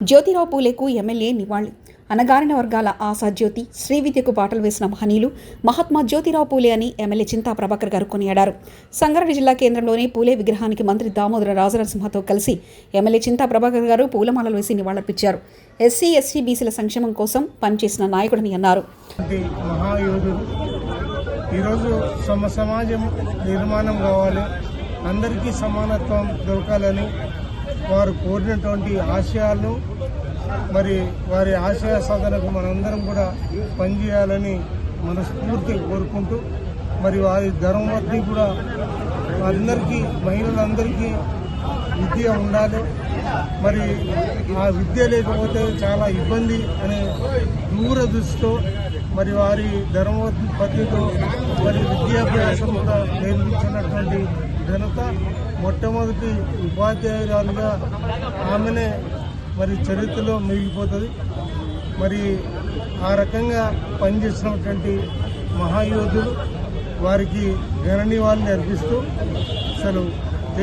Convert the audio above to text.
Jyotirao పూలేకు MLA నివాళి. అనగారిన వర్గాల ఆశాజ్యోతి శ్రీ విద్యకు బాటలు వేసిన మహనీయులు మహాత్మా జ్యోతిరావు పూలే అని ఎమ్మెల్యే చింతా ప్రభాకర్ గారు కొనియాడారు. సంగారెడ్డి జిల్లా కేంద్రంలోని పూలే విగ్రహానికి మంత్రి దామోదర రాజనరసింహతో కలిసి ఎమ్మెల్యే చింతా ప్రభాకర్ గారు పూలమాలలు వేసి నివాళులర్పించారు. ఎస్సీ ఎస్టీ బీసీల సంక్షేమం కోసం పనిచేసిన నాయకుడని అన్నారు. ఈరోజు సమ సమాజం నిర్మాణం కావాలి. అందరికీ సమానత్వం దొరకాలని వారు కోరినటువంటి ఆశయాలు మరి వారి ఆశయ సాధనకు మనందరం కూడా పనిచేయాలని మనస్ఫూర్తి కోరుకుంటూ మరి వారి ధర్మవర్తి కూడా అందరికీ మహిళలందరికీ విద్య ఉండాలి. మరి ఆ విద్య లేకపోతే చాలా ఇబ్బంది అనే దూరదృష్టితో మరి వారి ధర్మపతితో మరి విద్యాభ్యాసం కూడా నేర్పించినటువంటి ఘనత మొట్టమొదటి ఉపాధ్యాయురాలుగా ఆమెనే మరి చరిత్రలో మిగిలిపోతుంది మరి ఆ రకంగా పనిచేసినటువంటి మహాయోధులు వారికి ఘన నివాళులు అర్పిస్తూ అసలు